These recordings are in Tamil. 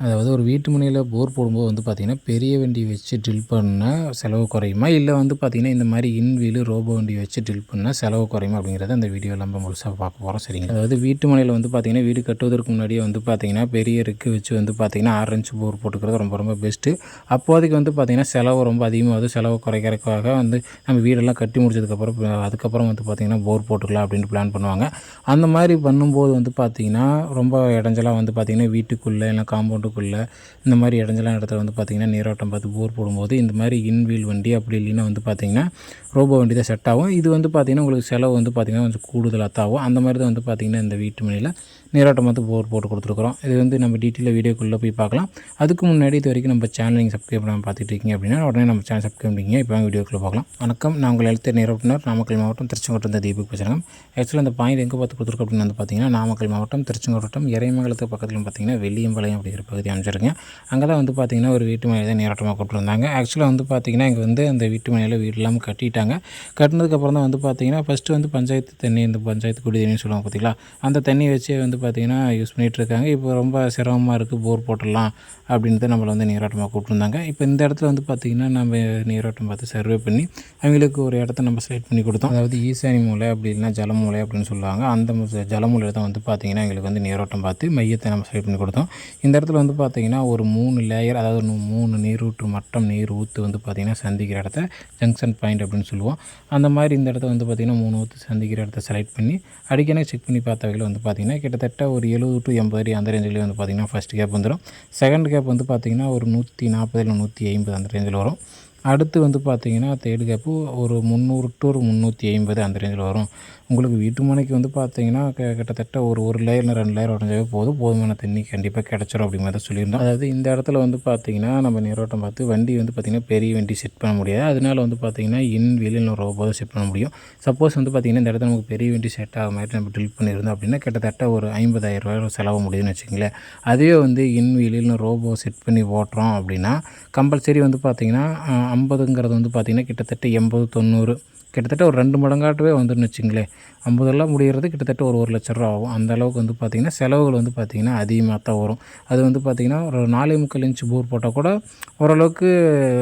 அதாவது ஒரு வீட்டு முனையில் போர் போடும்போது வந்து பார்த்திங்கன்னா பெரிய வண்டி வச்சு ட்ரில் பண்ணால் செலவு குறையுமா? இல்லை வந்து பார்த்திங்கன்னா இந்த மாதிரி இன்வீலு ரோபோ வண்டி வச்சு ட்ரில் பண்ணால் செலவு குறையுமா? அப்படிங்கிறத அந்த வீடியோ நம்ம முழுசாக பார்க்க போகிறோம் சரிங்களா? அதாவது வீட்டு முனையில் வந்து பார்த்திங்கன்னா வீடு கட்டுவதற்கு முன்னாடியே வந்து பார்த்திங்கன்னா பெரிய ரிக்கு வச்சு வந்து பார்த்திங்கன்னா ஆறு இன்ச்சு போர் போட்டுக்கிறது ரொம்ப ரொம்ப பெஸ்ட்டு அப்போதைக்கு வந்து பார்த்திங்கன்னா செலவு ரொம்ப அதிகமாகுது. செலவு குறைக்கிறதுக்காக வந்து நம்ம வீடெல்லாம் கட்டி முடிச்சதுக்கப்புறம் அதுக்கப்புறம் வந்து பார்த்திங்கன்னா போர் போட்டுக்கலாம் அப்படின்னு பிளான் பண்ணுவாங்க. அந்த மாதிரி பண்ணும்போது வந்து பார்த்திங்கன்னா ரொம்ப இடைஞ்சலாக வந்து பார்த்திங்கன்னா வீட்டுக்குள்ளே இல்லை காட்டுக்குள்ளே இந்த மாதிரி இடைஞ்சலான இடத்துல வந்து பார்த்திங்கன்னா நீரோட்டம் பார்த்து போர் போடும்போது இந்த மாதிரி இன்வீல் வண்டி அப்படி இல்லைன்னா வந்து பார்த்திங்கன்னா ரோபோ வண்டி தான் செட் ஆகும். இது வந்து பார்த்திங்கன்னா உங்களுக்கு செலவு வந்து பார்த்திங்கன்னா கொஞ்சம் கூடுதலாக ஆகும் அந்த மாதிரி தான் வந்து பார்த்திங்கன்னா இந்த வீட்டு மணியில் நீரோட்டம் வந்து போர் போட்டு கொடுத்துருக்குறோம். இது வந்து நம்ம டீட்டெயிலாக வீடியோக்குள்ளே போய் பார்க்கலாம். அதுக்கு முன்னாடி இது வரைக்கும் நம்ம சேனல் நீங்கள் சப்ஸ்கிரைப் பண்ணாமல் பார்த்துட்டு இருக்கீங்க அப்படின்னா உடனே நம்ம சேனல் சப்ஸ்கிரைப் பண்ணிங்க இப்போ வீடியோக்குள்ளே பார்க்கலாம் வணக்கம். நான் உங்கள் எழுத்து நீரோட்டினர். நாமக்கல் மாவட்டம் திருச்செங்கோட்டம் இந்த தீபக் பேசுகிறேன் ஆக்சுவலாக அந்த பாயிண்ட் எங்கே பார்த்து கொடுத்துருக்கோம் அப்படின்னு வந்து பார்த்திங்கன்னா நாமக்கல் மாவட்டம் திருச்செங்கோட்டம் இறைமங்கலத்துக்கு பக்கத்தில் பார்த்திங்கன்னா வெள்ளியம்பாளையம் அப்படிங்கிற பகுதி அமைச்சிருக்கேன் அங்கே தான் வந்து பார்த்திங்கன்னா ஒரு வீட்டு மனையில் தான் நீரோட்டமாக கொடுத்துருந்தாங்க ஆக்சுவலாக வந்து பார்த்திங்கன்னா இங்கே வந்து அந்த வீட்டு மனையில் வீடு இல்லாமல் கட்டிட்டாங்க. கட்டினதுக்கப்புறம் தான் வந்து பார்த்திங்கன்னா ஃபஸ்ட்டு வந்து பஞ்சாயத்து தண்ணி இந்த பஞ்சாயத்து குடி தண்ணின்னு சொல்லுவாங்க பார்த்தீங்களா? அந்த தண்ணி வச்சே வந்து பார்த்திங்கன்னா யூஸ் பண்ணிகிட்டு இருக்காங்க இப்போ ரொம்ப சிரமமாக இருக்குது போர் போட்டுடலாம் அப்படின்ட்டு நம்மளை வந்து நீரோட்டமாக கூப்பிட்டுருந்தாங்க. இப்போ இந்த இடத்துல வந்து பார்த்திங்கன்னா நம்ம நீரோட்டம் பார்த்து சர்வே பண்ணி அவங்களுக்கு ஒரு இடத்த நம்ம செலக்ட் பண்ணி கொடுத்தோம். அதாவது ஈசானி மூலை அப்படி இல்லைன்னா ஜலமூலை அப்படின்னு சொல்லுவாங்க. அந்த ஜலமூலையில் தான் வந்து பார்த்திங்கன்னா எங்களுக்கு வந்து நீரோட்டம் பார்த்து மையத்தை நம்ம செலக்ட் பண்ணி கொடுத்தோம். இந்த இடத்துல வந்து பார்த்திங்கன்னா ஒரு மூணு லேயர் அதாவது மூணு நீரூற்று மட்டம் நீர் ஊற்று வந்து பார்த்திங்கன்னா சந்திக்கிற இடத்த ஜங்ஷன் பாயிண்ட் அப்படின்னு சொல்லுவோம். அந்த மாதிரி இந்த இடத்த வந்து பார்த்திங்கன்னா மூணு ஊற்று சந்திக்கிற இடத்த செலக்ட் பண்ணி அடிக்கடி செக் பண்ணி பார்த்த வகையில் வந்து பார்த்திங்கன்னா கிட்டத்தட்ட ஒரு எழுபது டு எண்பது அடி அந்த ரேஞ்சில் வந்து பார்த்திங்கன்னா ஃபஸ்ட் கேப் வந்துடும் செகண்ட் கேப் வந்து பார்த்திங்கன்னா ஒரு நூற்றி நாற்பது இல்லை நூற்றி ஐம்பது அந்த ரேஞ்சில் வரும். அடுத்து வந்து பார்த்திங்கன்னா தேடுகாப்பு கேப்பு ஒரு முந்நூறு டு ஒரு முந்நூற்றி ஐம்பது அந்த ரேஞ்சில் வரும். உங்களுக்கு வீட்டு மனைக்கு வந்து பார்த்தீங்கன்னா க- கிட்டத்தட்ட ஒரு ஒரு லேயர் ரெண்டு லேயர் உடஞ்சாவே போதும். போதுமான தண்ணி கண்டிப்பாக கிடச்சிரும் அப்படிங்கிறத மாதிரி சொல்லியிருந்தோம். அதாவது இந்த இடத்துல வந்து பார்த்திங்கன்னா நம்ம நீரோட்டம் பார்த்து வண்டி வந்து பார்த்திங்கன்னா பெரிய வண்டி செட் பண்ண முடியாது. அதனால வந்து பார்த்திங்கன்னா இன் வெளியில் ரோபோ செட் பண்ண முடியும். சப்போஸ் வந்து பார்த்திங்கன்னா இந்த இடத்துல நமக்கு பெரிய வண்டி செட் ஆக மாதிரி நம்ம ட்ரில் பண்ணியிருந்தோம் அப்படின்னா கிட்டத்தட்ட ஒரு ஐம்பதாயிரம் ரூபாய் செலவு முடியுதுன்னு வச்சுங்களேன் அதுவே வந்து இன் வெளியில் ரோபோ செட் பண்ணி ஓட்டுறோம் அப்படின்னா கம்பல்சரி வந்து பார்த்திங்கன்னா ஐம்பதுங்கிறது வந்து பார்த்திங்கன்னா கிட்டத்தட்ட எண்பது தொண்ணூறு. கிட்டத்தட்ட ஒரு ரெண்டு மடங்காட்டவே வந்துன்னு வச்சுங்களேன் ஐம்பதெல்லாம் முடிகிறது கிட்டத்தட்ட ஒரு ஒரு லட்ச ரூபா ஆகும். அந்த அளவுக்கு வந்து பார்த்திங்கன்னா செலவுகள் வந்து பார்த்திங்கன்னா அதிகமாக தான் வரும். அது வந்து பார்த்திங்கன்னா ஒரு நாலே முக்கால் இன்ச்சு போர் போட்டால் கூட ஓரளவுக்கு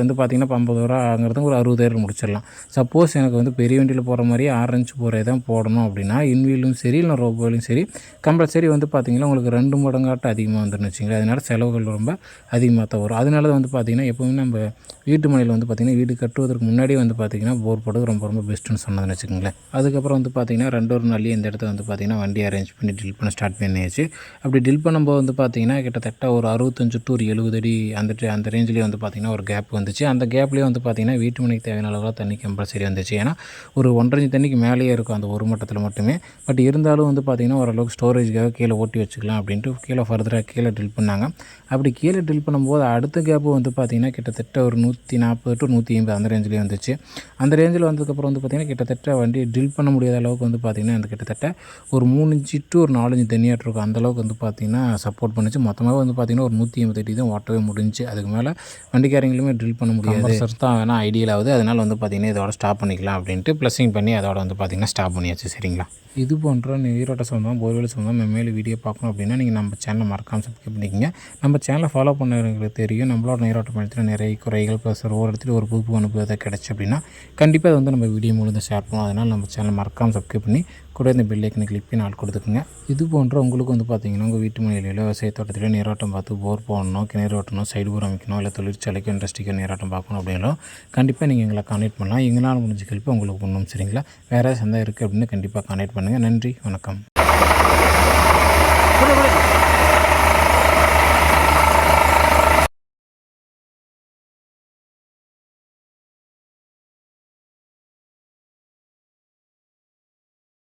வந்து பார்த்திங்கன்னா இப்போ ஐம்பது ரூபாங்கிறது ஒரு அறுபதாயிரம் முடிச்சிடலாம். சப்போஸ் எனக்கு வந்து பெரிய வண்டியில் போகிற மாதிரியே ஆறு இன்ச்சு போகிறே தான் போடணும் அப்படின்னா இன்வீலும் சரி இல்லை ரோபோலையும் சரி கம்பல்சரி வந்து பார்த்திங்கன்னா உங்களுக்கு ரெண்டு மடங்காட்டம் அதிகமாக வந்துருன்னு வச்சுங்களேன் அதனால செலவுகள் ரொம்ப அதிகமாக தான் வரும். அதனால தான் வந்து பார்த்திங்கன்னா எப்போவுமே நம்ம வீட்டு மனையில் வந்து பார்த்திங்கன்னா வீடு கட்டுவதற்கு முன்னாடி வந்து பார்த்திங்கன்னா போர் போடுறது ரொம்ப ரொம்ப பெஸ்ட்டுன்னு சொன்னதுன்னு வச்சுக்கோங்களேன். அதுக்கப்புறம் வந்து பார்த்திங்கன்னா ரெண்டு ஒரு நாள்லேயே இந்த இடத்த வந்து பார்த்திங்கன்னா வண்டி அரேஞ்ச் பண்ணி டில் பண்ண ஸ்டார்ட் பண்ணியாச்சு. அப்படி டில் பண்ணும்போது வந்து பார்த்திங்கன்னா கிட்டத்தட்ட ஒரு அறுபத்தஞ்சு டு ஒரு எழுபது அடி அந்த அந்த ரேஞ்சிலே வந்து பார்த்திங்கன்னா ஒரு கேப் வந்துச்சு. அந்த கேப்லேயே வந்து பார்த்திங்கன்னா வீட்டு மனைக்கு தேவையான அளவு தண்ணி கம்பல்சரி வந்துச்சு. ஏன்னா ஒரு ஒன்றரை தண்ணிக்கு மேலேயே இருக்கும் அந்த ஒரு மட்டத்தில் மட்டுமே. பட் இருந்தாலும் வந்து பார்த்திங்கன்னா ஓரளவுக்கு ஸ்டோரேஜ்க்காக கீழே ஓட்டி வச்சுக்கலாம் அப்படின்ட்டு கீழே ஃபர்தராக கீழே ட்ரில் பண்ணாங்க. அப்படி கீழே ட்ரில் பண்ணும்போது அடுத்த கேப்பு வந்து பார்த்திங்கன்னா கிட்டத்தட்ட ஒரு நூற்றி நாற்பது டு நூற்றி ஐம்பது அந்த ரேஞ்சிலே வந்துச்சு. அந்த ரேஞ்சில் வந்ததுக்கப்புறம் வந்து பார்த்திங்கன்னா கிட்டத்தட்ட வண்டி ட்ரில் பண்ண முடியாத அளவுக்கு வந்து பார்த்திங்கன்னா அந்த கிட்டத்தட்ட ஒரு மூணு இன்ச்சு டு ஒரு நாலு இன்ச்சு தண்ணியாட்டு இருக்கும் அந்த அளவுக்கு வந்து பார்த்திங்கன்னா சப்போர்ட் பண்ணுச்சு. மொத்தமாக வந்து பார்த்திங்கன்னா ஒரு நூற்றி ஐம்பது அடி தான் ஓட்டவே முடிஞ்சு அதுக்கு மேலே வண்டிக்காரங்களுமே ட்ரில் பண்ண முடியாது. சார் தான் வேணால் ஐடியல் ஆகுது. அதனால் வந்து பார்த்திங்கன்னா இதோட ஸ்டாப் பண்ணிக்கலாம் அப்படின்ட்டு ப்ளஸிங் பண்ணி அதோட வந்து பார்த்திங்கன்னா ஸ்டாப் பண்ணியாச்சு. சரிங்களா? இது போன்ற நீரோட்ட சம்பந்தம் போர்வெல் சம்பந்தம் மெம்மேலு வீடியோ பார்க்கணும் அப்படின்னா நீங்கள் நம்ம சேனலை மறக்காம சப்ஸ்கிரைப் பண்ணிக்கங்க. நம்ம சேனலை ஃபாலோ பண்ணவங்களுக்கு தெரியும். நம்மளோட நீரோட்ட பயணத்தில் நிறைய குறைகள் ப்ளஸ் ஒரு இடத்துல ஒரு புது அனுபவத்தை கிடச்சி அப்படின்னா கண்டிப்பாக அதை வந்து நம்ம வீடியோ மூலம் ஷேர் பண்ணுவோம் அதனால் நம்ம சேனலை மறக்காமல் சப்ஸ்கிரைப் பண்ணி கூட இந்த பெல் கிளிக் பண்ணி ஆள் கொடுத்துக்குங்க. இது போன்ற உங்களுக்கு வந்து பார்த்தீங்கன்னா உங்கள் வீட்டு மனையிலோ விவசாய தோட்டத்திலோ நீராட்டம் பார்த்து போர் போடணும் கிணறு ஓட்டணும் சைடு போர் அமைக்கணும் இல்லை தொழிற்சாலைக்கு இண்டஸ்ட்ரிக்கு நீராட்டம் பார்க்கணும் அப்படின்னாலும் கண்டிப்பாக நீங்கள் எங்களை கான்டெக்ட் பண்ணலாம். எங்களால் முடிஞ்ச கல்வி உங்களுக்கு ஒன்றும் சரிங்களா? வேறு ஏதாவது சந்தா இருக்குது அப்படின்னு கண்டிப்பாக கான்டெக்ட் பண்ணுங்கள் நன்றி வணக்கம்.